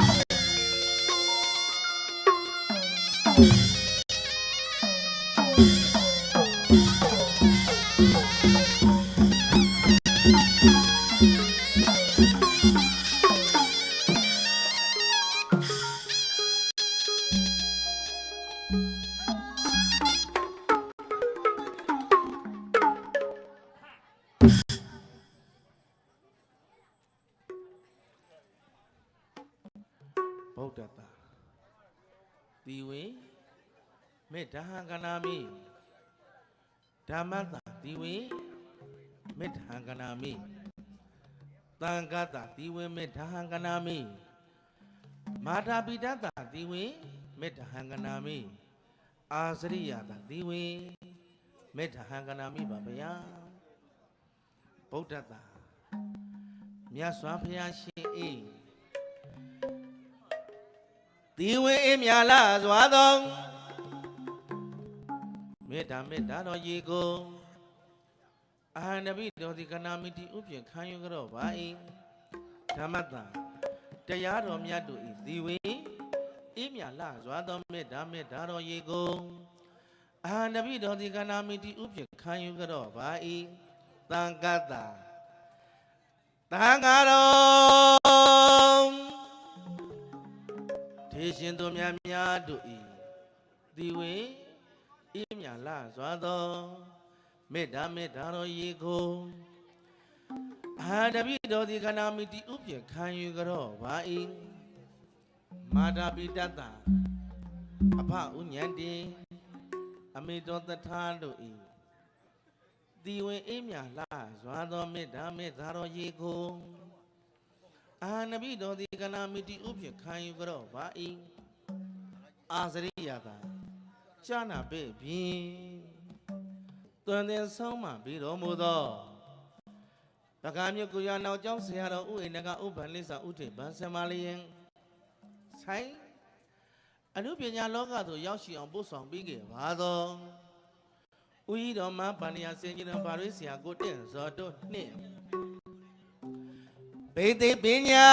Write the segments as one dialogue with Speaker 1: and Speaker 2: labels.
Speaker 1: ဗု ကနာမိဓမ္မတာတီဝေမေတ္တာဟံကနာမိသံဃတာတီဝေမေတ္တာဟံကနာမိမာတာပိတတာတီဝေမေတ္တာဟံကနာမိအာစရိယတာတီဝေမေတ္တာဟံကနာမိပါဗျာဗုဒ္ဓတာမြတ်စွာဘုရားရှင်အေးဒီဝေအမြလာစွာသော မေတ္တာမေတ္တာတော်ရေကိုအာနဘိတော်ဒီကနာမိတိဥပြင်ခံယူကြတော့ပါ၏ဓမ္မတတရားတော်မြတ်တို့၏ဒီဝေအမြလာစွာသောမေတ္တာမေတ္တာတော်ရေကိုအာနဘိတော်ဒီကနာမိတိဥပြင်ခံယူကြတော့ပါ၏သံဃတသံဃာတော်ထေရှင်သူများများတို့ဤဒီဝေ ဤမြလာစွာသောမေတ္တာမေတ္တာတော်ရေကိုအာတပိတော်ဒီကနာမိတိဥပြခံယူကြတော့ပါ၏မာတာပိတတအဖဥညံတေအမေတော်တထာတို့ဤဒီဝေဤမြလာစွာသောမေတ္တာမေတ္တာတော်ရေကိုအာနဘိတော်ဒီကနာမီတီဥဖြင့်ခံယူကြတော့ပါ၏အာစရိယတာ ရှာနာပေဖြင့်တွင်တင်ဆုံးမပြီးတော်မူသောတက္ကမြကုရနောက်ကျောင်းဆရာတော်ဥအိနကဥပ္ပန်လိစ္ဆာဥထေဗန်ဆမလျင်ဆိုင်အနုပညာလောကသို့ရောက်ရှိအောင်ပို့ဆောင်ပြီးခဲ့ပါသောဥယီတော်မှာပဏ္ဏယာစင်ကြီးတော်ဘာရိဆရာကိုတင့်ဇော်တို့နှင့်ဘေသိပညာ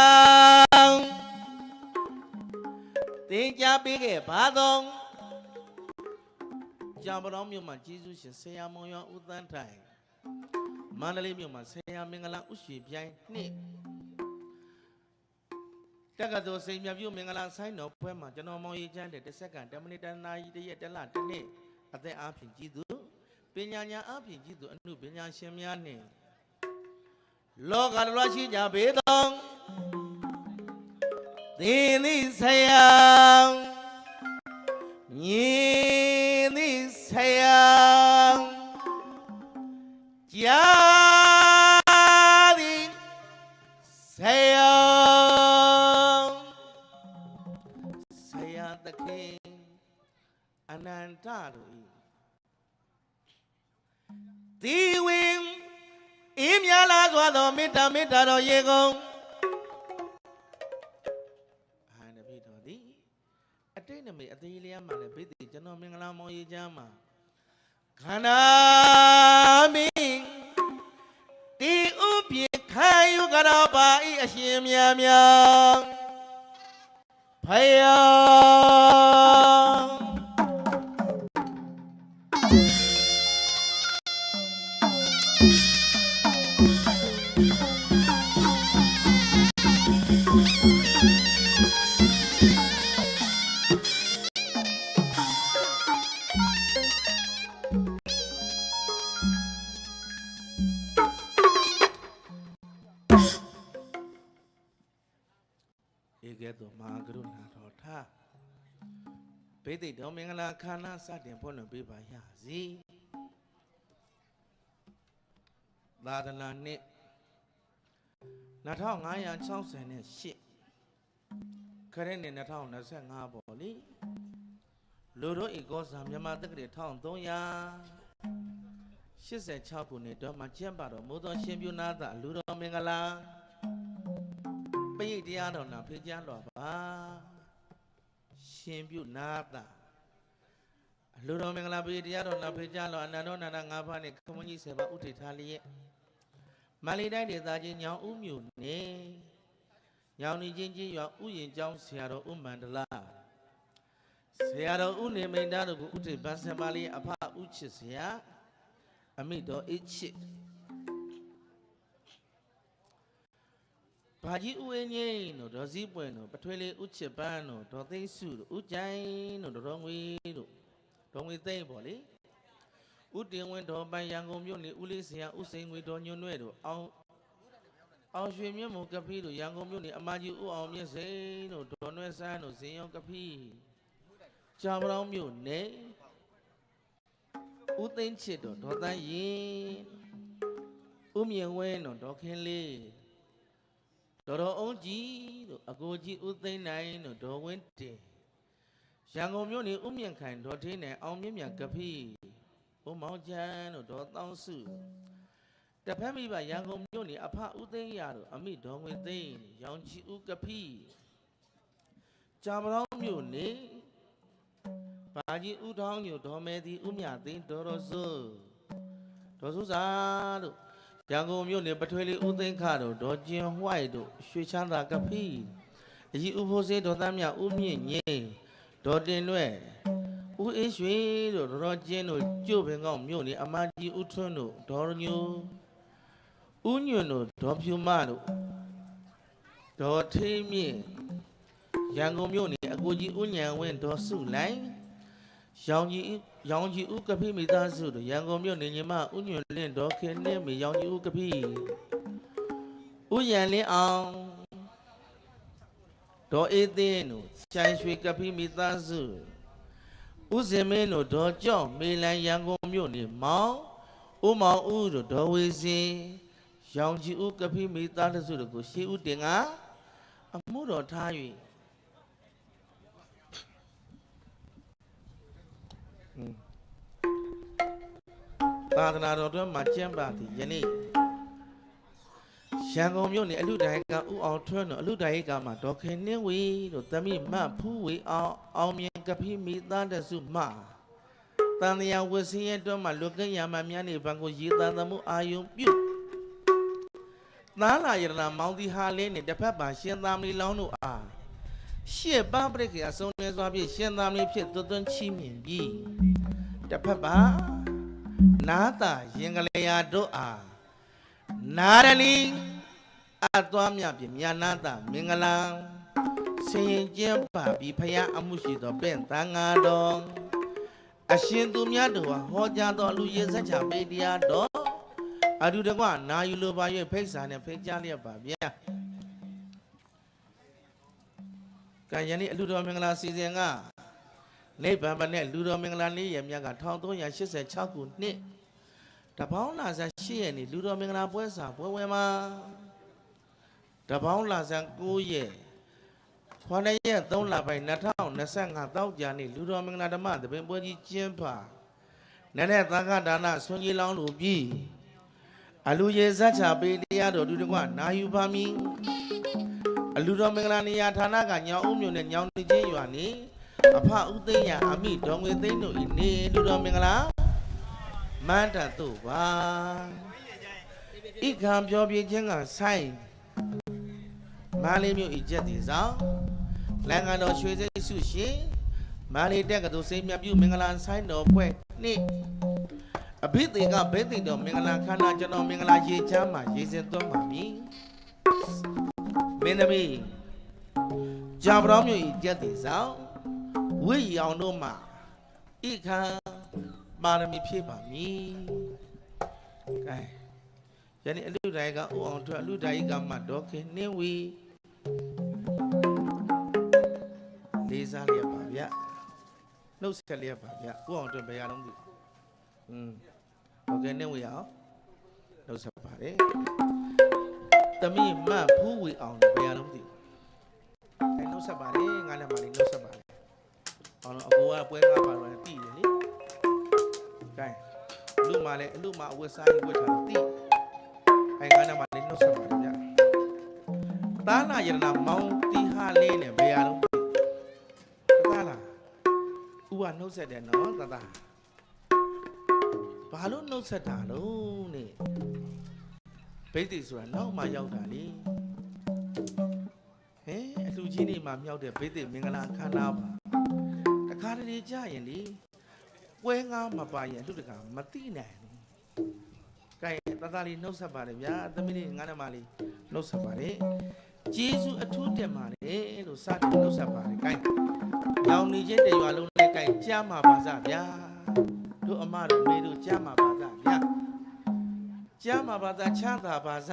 Speaker 1: သင်ကြားပေးခဲ့ပါသော ကြောင်ပတော်မြို့မှာကျေးဇူးရှင်ဆရာမောင်ရောဦးသန်းထိုင်မန္တလေးမြို့မှာဆရာမင်္ဂလာဥရွှေပြိုင်နှစ်တက္ကသိုလ်စိန်မြတ်ပြုမင်္ဂလာဆိုင်တော်ပွဲမှာကျွန်တော်မောင်ရေးချမ်းတဲ့တစ်စက္ကန့်10မိနစ်တနာရီတစ်ရက်တစ်လတစ်နှစ်အသက်အားဖြင့်ကြည်သူပညာဉာဏ်အားဖြင့်ကြည်သူအမှုပညာရှင်များနှင့်လောကတော်ရှိကြပေသောသင်သည်ဆရာညီ သ ခန္ဓာစတင်ဖွင့်လှစ်ပေးပါရစေသာသနာနှစ်2568ခရစ်နှစ်2025ပေါ့လေလူတို့ဤကောဇာမြန်မာတက္ကရာ1386ခုနှစ်တော့မှကျင်းပတော်မူသောရှင်ပြုနာသလူတော်မင်္ဂလာပိဋိတရားတော်နာဖေးကြတော်ပါရှင်ပြုနာတာအ လူတော်မင်္ဂလာပိဋိတရားတော်နာဖေးကြတော်အနန္တောနန္ဒ၅ပါးနဲ့ခမကြီးဆေပါဥထိထားလျက်မန္တလေးတိုင်းဒေသကြီးညောင်ဦးမြို့နယ်ညညောင်နေချင်းချင်းရွာဥယျင်ကျောင်းဆရာတော်ဥမန္တလာဆရာတော်ဥနေမိန်သားတို့ကိုဥထိပ်ပန်းစမလေးအဖဥချစ်ဆရာအမိတော်အချစ်ဘာကြီးဥဝင်းငိမ့်တို့ဒေါ်စည်းပွင့်တို့ပထွေးလေးဥချစ်ပန်းတို့ဒေါ်သိန်းစုတို့ဥကြိုင်တို့ဒေါ်ငွေတို့ ဒေါ်ငွေသိန်းပေါ့လေဥတင်ဝင်းဒေါ်ပန်းရန်ကုန်မြို့နေဥလေးဆရာဥစိန်ငွေဒေါ်ညွန့်နွဲ့တို့အောင်အောင်ရွှေမြင့်မုံကပီးတို့ရန်ကုန်မြို့နေအမကြီးဦးအောင်မြင့်စိန်တို့ဒေါ်နွဲဆန်းတို့ဇင်ယုံကပီးကြာပလောင်းမြို့နေဦးသိန်းချစ်တို့ဒေါ်တန်းရင်ဦးမြင့်ဝင်းတို့ဒေါ်ခင်လေးဒေါ်တော်အုံးကြီးတို့အကိုကြီးဦးသိန်းနိုင်တို့ဒေါ်ဝင်းတင် ရန်ကုန်မြို့နေဦးမြင့်ခိုင်ဒေါ်ထင်းနဲ့အောင်မြင့်မြတ်ကပီးဦးမောင်ချမ်းတို့ဒေါ်တောင်းစုတဖက်မိဘရန်ကုန်မြို့နေအဖဦးသိန်းရတို့အမိဒေါ်ငွေသိန်းရောင်ချီဦးကဖိကြာမလောင်းမြို့နေဘာကြီးဦးထောင်းညိုဒေါ်မဲသည်ဦးမြသိန်းဒေါ်ရစုဒေါ်စုစာတို့ရန်ကုန်မြို့နေပထွေးလေးဦးသိန်းခတို့ဒေါ်ကျင်ဟွိုက်တို့ရွှေချမ်းသာကဖိအကြီးဦးဖိုးစေးဒေါ်သားမြဦးမြင့်ငိမ့် ဒေါ်တင်လွဲ့ဦးအေးရွှေတို့ဒေါ်တော်ကျင်းတို့ကျုပ်ပင်ကောက်မြို့နေအမကြီးဦးထွန်းတို့ဒေါ်ညိုဥညွန့်တို့ဒေါ်ဖြူမတို့ဒေါ်ထေးမြင့်ရန်ကုန်မြို့နေအကိုကြီးဥညံဝင်းဒေါ်စုလိုင်းရောင်ကြီးရောင်ကြီးဥကဖိမိသားစုတို့ရန်ကုန်မြို့နေညီမဥညွန့်လင့်ဒေါ်ခင်နှင်းမိရောင်ကြီးဥကဖိဥယံလင်းအောင် ဒေါ်အေးသင်းတို့ချိုင်ရွှေကဖိမိသားစုဥစင်မင်းတို့ဒေါ်ကြော့မေလန်ရန်ကုန်မြို့နေမောင်ဥမောင်ဦးတို့ဒေါ်ဝေစင်ရောင်ကြီးဦးကဖိမိသားတစုတို့ကိုရှေးဦးတင်ကအမှုတော်ထား၍ဟွန်းသာသနာတော်အတွင်းမှာကျမ်းပါသည်ယနေ့ ရန်ကုန်မြို့နယ်အလူတိုင်ကဥအောင်ထွန်းတို့အလူတိုင်ကမှာဒေါခင်နှင်းဝေတို့တမိမဖူးဝေအောင်အောင်မြင်ကဖိမိသားတစုမှတန်တရားဝဆင်းရဲတွန်းမှာလွတ်ကင်းရမများနေဘံကိုရည်သားသမှုအာယုံပြုသားလာယရနာမောင်တီဟာလင်းနဲ့တစ်ဖက်ပါရှင်သာမဏေလောင်းတို့အားရှေ့ပပရိကေအစုံနေစွာဖြင့်ရှင်သာမဏေဖြစ်သွတ်သွန်းချီးမြှင့်ပြီးတစ်ဖက်ပါနာတာရင်ကလေးယာတို့အားနာရလီ အသွားမြပြမြာနာတာမင်္ဂလာဆင်ရင်ကျင်းပါပြီးဖယားအမှုရှိသောပင့်သံဃာတော်အရှင်သူမြတ်တို့ဟာဟောကြားတော်လူရည်စัจ जा ပေတရားတော်အတူတကွနာယူလိုပါ၍ဖိတ်စာနဲ့ဖိတ်ကြားလျက်ပါဗျာကံယနေ့အလူတော်မင်္ဂလာစီစဉ်ကနိဗ္ဗာန်မနဲ့လူတော်မင်္ဂလာနေ့ရမြတ်က1386ခုနှစ်တပေါင်းလာဆန်း8ရက်နေ့လူတော်မင်္ဂလာပွဲစာပွဲဝဲမှာ တပေါင်းလာဆန်း9ရက်ခွန်ရက်3လပိုင်း2025တောက်ကြနေ့လူတော်မင်္ဂလာဓမ္မသဘင်ပွဲကြီးကျင်းပနည်းနည်းသာကဒါနဆွန်ကြီးလောင်းလူပြီးအလူရေဇတ်ချပေးတရားတော်သူတကွနာယူပါမည်အလူတော်မင်္ဂလာနေရာဌာနကညောင်ဦးမြို့နယ်ညောင်တချင်းရွာနေအဖဦးသိန်းရအမိဒေါငွေသိန်းတို့ဤနေလူတော်မင်္ဂလာမန္တတို့ပါဣခံပြောပြခြင်းကဆိုင် မာလေးမြို့ဤကျက်တည်ဆောင်လန်ကန်တော်ရွှေစိတ်စုရှင်မာလေးတက်ကတူစိတ်မြတ်ပြုမင်္ဂလာဆိုင်တော်ဖွဲ့နေ့အဘိသေကဘဲသိတော်မင်္ဂလာခန္ဓာကျွန်တော်မင်္ဂလာရေချမ်းမှာရေစင်သွန်းပါမည်မင်းသမီးကြာပတော်မြို့ဤကျက်တည်ဆောင်ဝိရောင်တို့မှာဣခံပါရမီဖြည့်ပါမည်ကဲယနေ့အလူတိုင်းကဥအောင်ထွက်အလူတိုင်းကမှဒေါခင်နှင်းဝီ လေးစားလျက်ပါဗျနှုတ်ဆက်လျက်ပါဗျဥအောင်တွင်ဘယ်ရအောင်ဒီอืมဟုတ်ကဲ့နဲ့ဝေအောင်နှုတ်ဆက်ပါတယ်တမိမတ်ဖူးဝေအောင်ဘယ်ရအောင်ဒီအဲနှုတ်ဆက်ပါလေငါလည်းပါလေနှုတ်ဆက်ပါလေအောင်တော့အကိုကပွဲကားပါတော့တည်တယ်လေကဲအလူမှလည်းအလူမှအဝတ်စားရေးဝတ်ထားတည်အဲငါလည်းပါလေနှုတ်ဆက်ပါလေဗျာသာနာယရနာမောင်တီဟာလေးနဲ့ဘယ်ရအောင် နှုတ်ဆက်တယ်နော်တသားဘာလို့နှုတ်ဆက်တာလို့နဲ့ဘိသိက်ဆိုတာနောက်မှရောက်တာလေချင်းဒီမှာမြောက်တဲ့ဘိသိက်မင်္ဂလာအခမ်းအနားပါတခါတလေကြာရင်လေပွဲငါမပါရင်အလူတကာမတိနိုင်ဘူးကဲတသားလေးနှုတ်ဆက်ပါတယ်ဗျာသမီးလေးငါးနမလေးနှုတ်ဆက်ပါတယ်ကျေးဇူးအထူးတင်ပါတယ်လို့စတင်နှုတ်ဆက်ပါတယ်ကဲ ရောင်နေချင်းတရွာလုံးနဲ့ကဲကြားမှာပါစဗျာတို့အမတို့မေတို့ကြားမှာပါစဗျာကြားမှာပါစချမ်းသာပါစ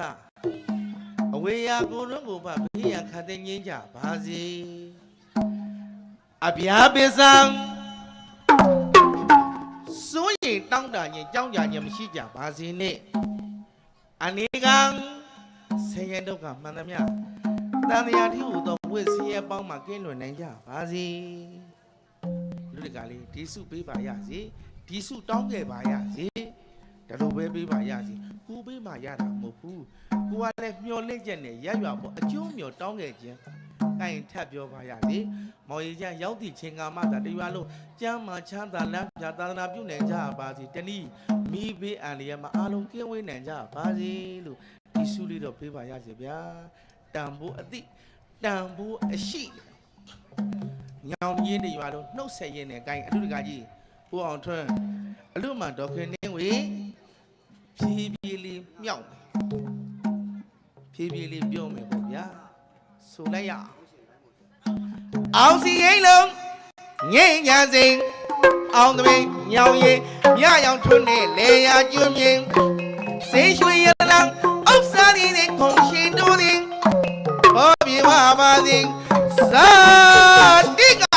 Speaker 1: အဝေရာကိုလုံးကိုပါဘေးရန်ခတ်တဲ့ငင်းကြပါစေအဗျာပိစံစိုးရင်တောင်းတရင်ကြောင်းကြရင်မရှိကြပါစေနဲ့အနေကံဆင်းရဲဒုက္ခမှန်သမျှ တန်တရားတိဟူသောဝိဆင်းရဲပေါင်းမှကင်းလွတ်နိုင်ကြပါစေလူတကလေးဒီစုပေးပါရစေဒီစုတောင်းခဲ့ပါရစေဒါလိုပဲပေးပါရစေကိုပေးမှရတာမဟုတ်ဘူးကိုကလည်းမျောလင့်ချက်နဲ့ရက်ရွာပေါ်အကျိုးမျောတောင်းခဲ့ခြင်းတိုင်ထပ်ပြောပါရစေမော်ရီကျန်ရောက်သည့်ချိန်ကာမှသာတရွာလုံးကျမ်းမာချမ်းသာလမ်းပြသာသနာပြုနိုင်ကြပါစေတနည်းမိဘေးအန္တရာယ်မှာအားလုံးကင်းဝေးနိုင်ကြပါစေလို့ဒီဆုလေးတော့ပေးပါရစေဗျာ တန်ဖိုးအသည့်တန်ဖိုးအရှိညောင်ရင်းတရွာလုံးနှုတ်ဆက်ရင်းနဲ့အကိုင်းအလူတကာကြီးဦးအောင်ထွန်းအလူမှဒေါက်ခင်နှင်းဝေဖြည်းဖြည်းလေးမြောက်မယ်ဖြည်းဖြည်းလေးပြောမယ်ပေါ့ဗျာဆိုလိုက်ရအောင်အောင်စီဟိန်လုံးငိမ့်ညာစိန်အောင်သမီးညောင်ရင်မြရောင်ထွန်းနဲ့လေယာကျွန်းမြင်စေရွှေရလံဥစ္စာလေးနဲ့ခုံရှင်တို့သည်ဘော ပြေပါပါသည်သာတိက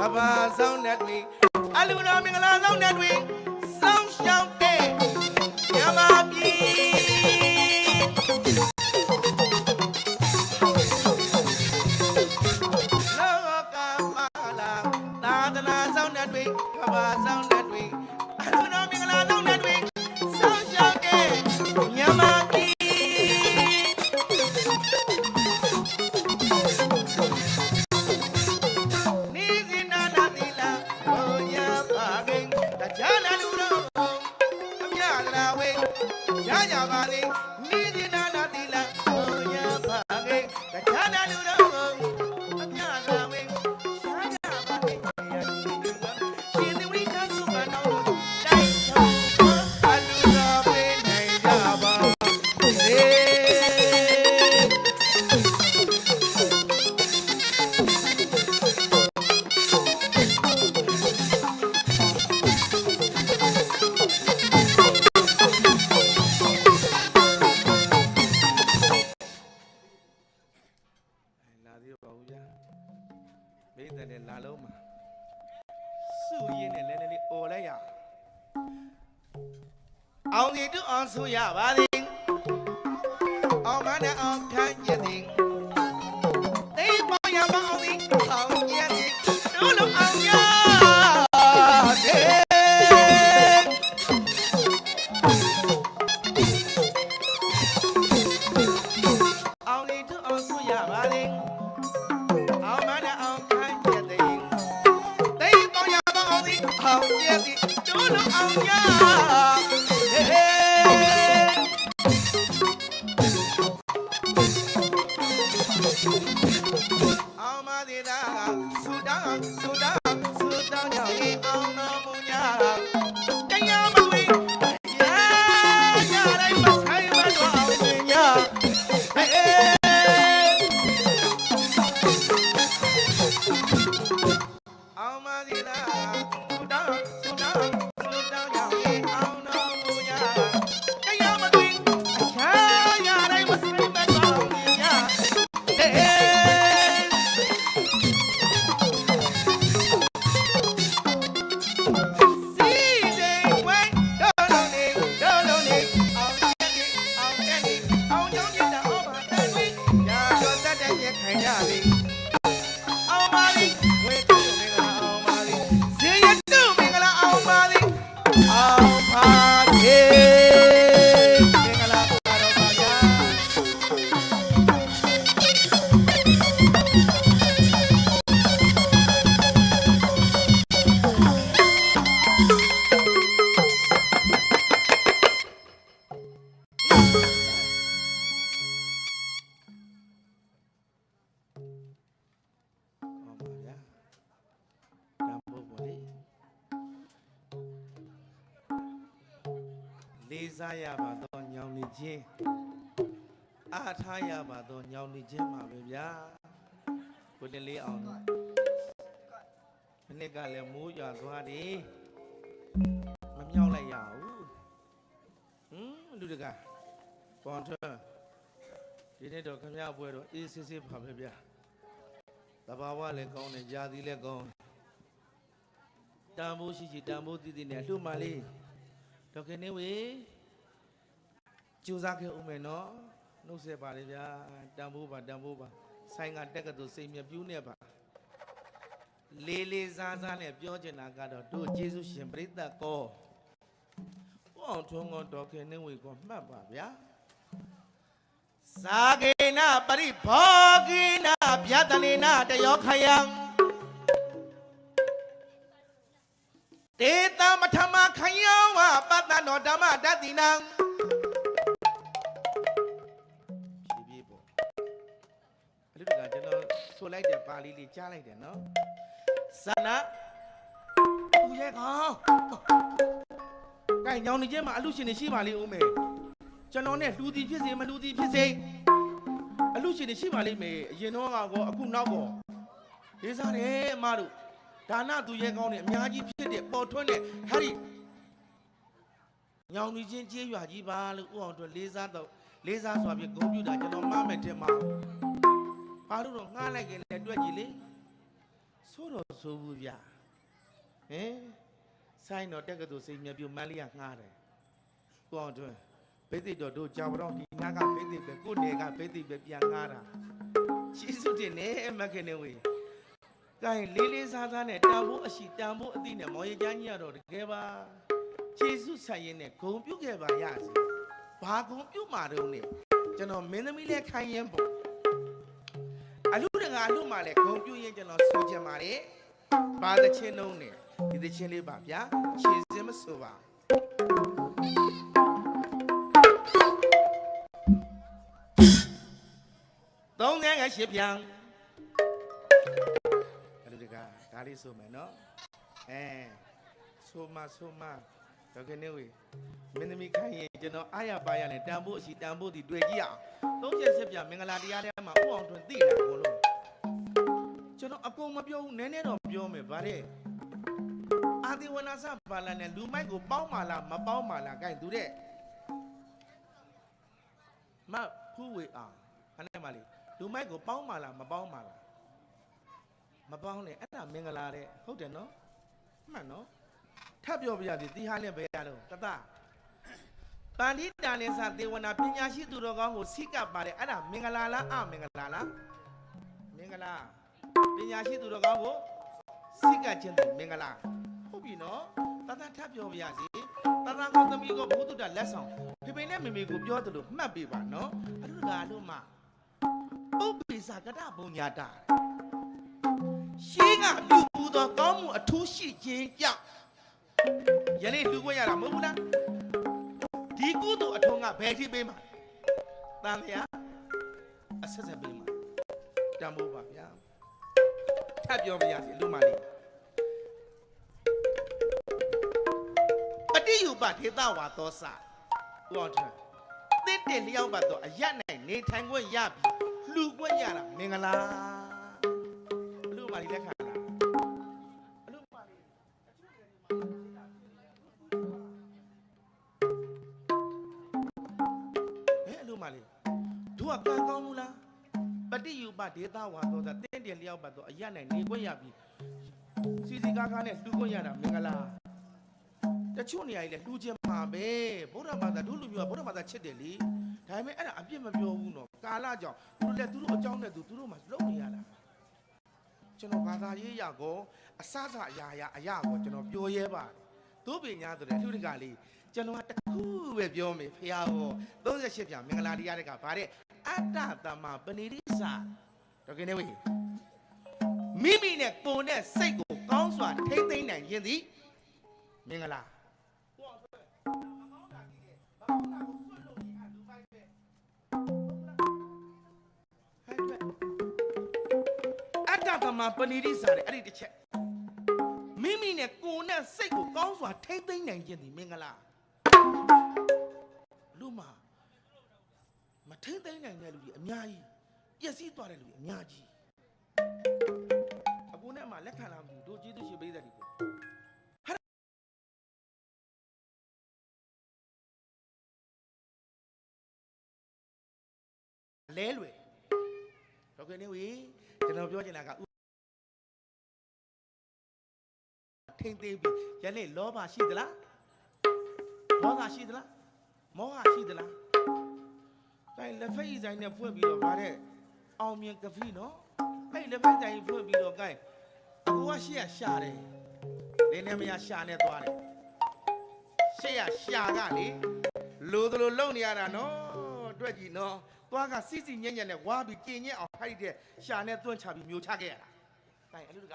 Speaker 1: ကဘာဆောင်တဲ့တွေအလူတော်မင်္ဂလာဆောင်တဲ့တွေစောင်းရှောင်းတဲ့ညမပြီလော တ ခြင်းအားထားရပါတော့ညောင်နေခြင်းမှာပဲဗျာကိုတင်လေးအောင်တော့မနစ်ကလည်းမိုးရွာသွားတယ်မမြောက်လိုက်ရဘူးဟမ်လူတကာပွန်ထွန်းဒီနေ့တော့ခမရပွဲတော့အေးစစ်စစ်ပါပဲဗျာတဘာဝလည်းကောင်းတယ်ယာသည်လည်းကောင်းတယ်တန်ဖိုးရှိရှိတန်ဖိုးတည်တည်နဲ့အလှမှလေးဒေါက်ခင်နေဝေ ကြိုးစားခဲ့ဦးမယ်နော်နှုတ်ဆက်ပါလေဗျာတန်ဖိုးပါတန်ဖိုးပါဆိုင်ကတက်ကတူစိတ်မြပြူးနေပါလေးလေးစားစားနဲ့ပြောချင်တာကတော့တို့ကျေးဇူးရှင်ပြိတ္တကောကိုအောင်ထွန်းကောဒေါက်ခင်နေဝေကောမှတ်ပါဗျာသာကေနပရိဘောဂိနဗျတနေနတယောခယံတေတမထမခယံဝပတ္တနောဓမ္မတတိနံ ဆိုလိုက်တဲ့ပါဠိလေးကြားလိုက်တယ်နော်ဇနဦးရဲ့ကောင်ကဲညောင်နေချင်းမှာအလူရှင်နေရှိပါလိမ့်ဦးမေကျွန်တော်နဲ့လှူသည်ဖြစ်စေမလှူသည်ဖြစ်စေအလူရှင်တွေရှိပါလိမ့်မယ်အရင်တော့ကောအခုနောက်ကောလေးစားတယ်အမတို့ဒါနသူရဲကောင်းတယ်အများကြီးဖြစ်တဲ့ပေါ်ထွန်းတဲ့ဟာဒီညောင်လူချင်းကြေးရွာကြီးပါလို့ဥအောင်တို့လေးစားတော့လေးစားစွာဖြင့်ဂုဏ်ပြုတာကျွန်တော်မမယ်တဲ့မှာ ဘာလို့တော့ငှားလိုက်ခင်လည်းတွေ့ကြည့်လေဆိုးတော့ဆိုးဘူးဗျဟင်ဆိုင်တော့တက်ကတူစိတ်မြပြူမန်းလေးကငှားတယ်ဥအောင်တို့ဘိသိက်တော်တို့ကြောင်တော့ဒီနာကဘိသိက်ပဲကိုယ်နယ်ကဘိသိက်ပဲပြန်ငားတာရှင်းစုတင်နေမခင်နေဝေကဲလေးလေးစားစားနဲ့တန်ဖို့အရှိတန်ဖို့အသိနဲ့မော်ရကြကြီးရတော့တကယ်ပါခြေစုဆိုင်ရင်နဲ့ဂုံပြုတ်ခဲ့ပါရစေဘာဂုံပြုတ်မှာတော့နဲ့ကျွန်တော်မင်းသမီးလေးခိုင်းရင်ပေါ့ အလူတကာအလူမှလည်းဂုံပြုတ်ရင်ကျွန်တော်ဆိုချင်ပါတယ်ဘာသချင်းလုံးနဲ့ဒီသချင်းလေးပါဗျာခြေစင်းမဆိုပါသုံးငန်းကရှစ်ပြန်အဲ့လိုတကဒါလေးဆိုမယ်နော်အဲဆိုမဆိုမတော့ကနေဝေမင်းသမီးခိုင်းရင်ကျွန်တော်အားရပါရနဲ့တန်ဖို့အရှိတန်ဖို့ဒီတွေ့ကြည့်အောင်သုံးချက်ရှစ်ပြန်မင်္ဂလာတရားထဲမှာဥအောင်ထွန်းသိတာအကုန်လုံးကျွန် တော်အကုန်မပြောဘူးနည်းနည်းတော့ပြောမယ်ဗါတဲ့အာဒီဝနာစပါလာနဲ့လူမိုက်ကိုပေါင်းမာလားမပေါင်းမာလားဂိုင်းသူတဲ့မဖူးဝေအောင်ခဏမှလေးလူမိုက်ကိုပေါင်းပါလားမပေါင်းပါလားမပေါင်းနဲ့အဲ့ဒါမင်္ဂလာတဲ့ဟုတ်တယ်နော်မှန်နော်ထပ်ပြောပြရစီတီဟာနဲ့ဘယ်ရတော့တတပန္တိတာနေစာသေဝနာပညာရှိသူတော်ကောင်းကိုစိကပ်ပါတယ်အဲ့ဒါမင်္ဂလာလားအမင်္ဂလာလားမင်္ဂလာ ပညာရှိသူတော်ကောင်းကိုစိကပ်ခြင်းတယ်မင်္ဂလာဟုတ်ပြီနော်တတထပ်ပြောပြရစီတတကောသမီးကိုဘုသူတ္တလက်ဆောင်ဖေဖေနဲ့မေမေကိုပြောတယ်လို့မှတ်ပေးပါနော်အဲ့ဒါကလို့မှပုပ္ပိသကတဘုံညာတာရှင်းကပြုဘူးသောကောင်းမှုအထူးရှိခြင်းကြောင့်ယနေ့လူခွင့်ရတာမဟုတ်ဘူးလားဒီကုသိုလ်အထုံးကဘယ်ထိပေးမှာတန်လျာအဆက်ဆက်ပေးမှာတန်ဖို့ပါဗျာ ထပ်ပြောပြရစီလူမလေးပฏิယုပဒေသဝါသောစဥအောင်ထံတစ်တက်လျောက်ပတ်တော့အရနိုင်နေထိုင်ခွင့်ရပြီလူကွက်ရတာမင်္ဂလာအလူမာလီလက်ခံလားအလူမာလီဟဲ့အလူမာလီတို့ကကံကောင်းဘူးလားပฏิယူပဒေတာဝါတော့တ င်းတယ်လျောက်ပတ်တော့အရနိုင်နေခွင့်ရပြီစီစီကားကားနဲ့လူခွင့်ရတာမင်္ဂလာတချို့နေရာကြီးလဲလူချင်းမှာပဲဗုဒ္ဓဘာသာတို့လူမျိုးကဗုဒ္ဓဘာသာချစ်တယ်လေဒါပေမဲ့အဲ့ဒါအပြစ်မပြောဘူးနော်ကာလကြောင့်သူတို့လည်းသူတို့အကြောင်းနဲ့သူသူတို့မှလုံနေရတာကျွန်တော်ဘာသာရေးရကောအစစအရာရာအရာကောကျွန်တော်ပြောရဲပါတယ်သို့ပင်ညာဆိုတဲ့အထုတကလေးကျွန်တော်ကတစ်ခုပဲပြောမယ်ဖះဟော38ပြမင်္ဂလာတရားတွေကဗါတဲ့အတ္တတမပဏိရိစ တော့ကိနေဝေမိမိနဲ့ကိုယ်နဲ့စိတ်ကိုကောင်းစွာထိမ့်သိမ့်နိုင်ရင်သည်မင်္ဂလာဟဲ့တွေ့အတ္တသမပဏိရိစာတဲ့အဲ့ဒီတစ်ချက်မိမိနဲ့ကိုယ်နဲ့စိတ်ကိုကောင်းစွာထိမ့်သိမ့်နိုင်ခြင်းဒီမင်္ဂလာလူမမထိမ့်သိမ့်နိုင်တဲ့လူကြီးအများကြီး ပျက်စီးသွားတဲ့လူကြီးအများကြီးအကူနဲ့မှလက်ခံလာမှုတို့ကျေးဇူးရှင်ပေးတဲ့ဒီကိုလဲလွယ်ဒေါက်တာနေဝေကျွန်တော်ပြောချင်တာကဥထိမ့်သိမ့်ပြီးယနေ့လောဘရှိသလားဒေါသရှိသလားမောဟရှိသလားအဲလက်ဖက်ရည်ဆိုင်နဲ့ဖွင့်ပြီးတော့ဗါတဲ့ အောင်မြင်ကဖီနော်အဲ့လက်ဖက်ဆိုင်ဖွင့်ပြီးတော့ gain အကူကရှေ့ရရှာတယ်လင်းနေမရရှာနေသွားတယ်ရှေ့ရရှာကလေလိုသလိုလုံနေရတာနော်အတွက်ကြီးနော်သွားကစီစီညံ့ညံ့နဲ့ဝါပြီးကျင်ညက်အောင်ဖိုက်တဲ့ရှာနဲ့တွန့်ချပြီးမျိုးချခဲ့ရတာ။တိုင်အလူတက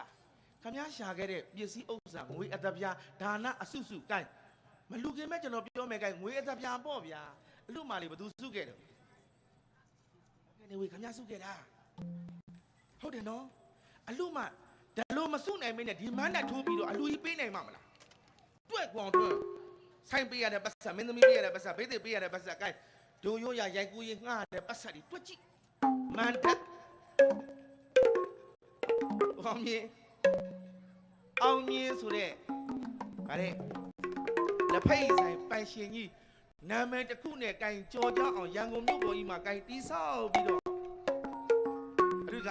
Speaker 1: ခမည်းရှာခဲ့တဲ့ပစ္စည်းဥစ္စာငွေအသက်ပြားဒါနအစုစုကိုင်မလူခင်မဲ့ကျွန်တော်ပြောမယ်ကိုင်ငွေအသက်ပြားပေါ့ဗျာအလူမာလေးဘသူစုခဲ့တယ်။ နေဝေခမည်းစုခဲ့တာ။ဟုတ်တယ်နော်။အလူမဒါလို့မစုနိုင်မင်းနဲ့ဒီမန်းနဲ့ထိုးပြီးတော့အလူကြီးပေးနိုင်မှာမလား။တွက်ကွန်တွက်ဆိုင်ပေးရတဲ့ပတ်စံမင်းသမီးပေးရတဲ့ပတ်စံဘေးသိပေးရတဲ့ပတ်စံကိုင်ဒိုရိုးရရိုက်ကူးရင်ငှားတဲ့ပတ်စံဒီတွက်ကြည့်မန်တက်အောင်မြင်အောင်မြင်ဆိုတဲ့ဗါတဲ့လက်ဖက်ရည်ဆိုင်ပိုင်ရှင်ကြီး နာမည်တစ်ခုနဲ့ကင်ကြော်ကြအောင်ရန်ကုန်မြို့ပေါ်ကြီးမှာကင်တီးဆောက်ပြီးတော့အဒုက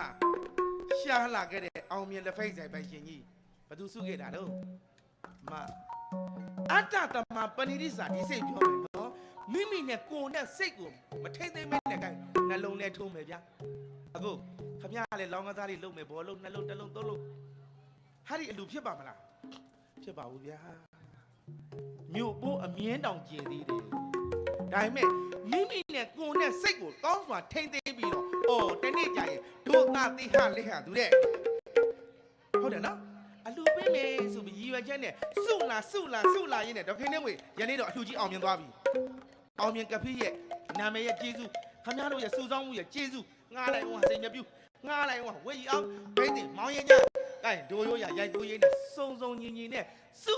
Speaker 1: ရှာလာခဲ့တဲ့အောင်မြင်လက်ဖက်ရည်ဆိုင်ပိုင်ရှင်ကြီးဘသူစုခဲ့တာတော့မအတ္တတမပဏိရိစာဒီစိတ်ပြောမယ်နော်မိမိနဲ့ကိုယ်နဲ့စိတ်ကိုမထိမ့်သိမ့်မဲ့နဲ့ကင်နှလုံးနဲ့ထုံးမယ်ဗျာအခုခမရလည်းလောင်းကစားလေးလုံးမယ်ဘောလုံးနှလုံးတစ်လုံးသုံးလုံးဟာဒီအလူဖြစ်ပါမလားဖြစ်ပါဘူးဗျာ မြို့ပိုးအမြင်းတောင်ကျင်သေးတယ်ဒါပေမဲ့မိမိနဲ့ကိုယ်နဲ့စိတ်ကိုကောင်းစွာထိမ့်သိမ်းပြီးတော့အော်တနေ့ကျရင်ဒုသတိဟလက်ဟသူတဲ့ဟုတ်တယ်နော်အလူပေးမယ်ဆိုပြီးရည်ရွယ်ချက်နဲ့စုလာစုလာစုလာရင်းနဲ့ဒေါခင်နေဝေယနေ့တော့အလူကြီးအောင်မြင်သွားပြီအောင်မြင်ကဖိရဲ့နာမည်ရဲ့ကျေးဇူးခမရတို့ရဲ့စူဆောင်းမှုရဲ့ကျေးဇူးငားလိုက်အောင်စိတ်မပြူငားလိုက်အောင်ဝေးကြီးအောင်ဘိတ်တင်မောင်းရင်ညကဲဒိုရိုးရရိုက်ကိုရင်းနဲ့စုံစုံညီညီနဲ့စု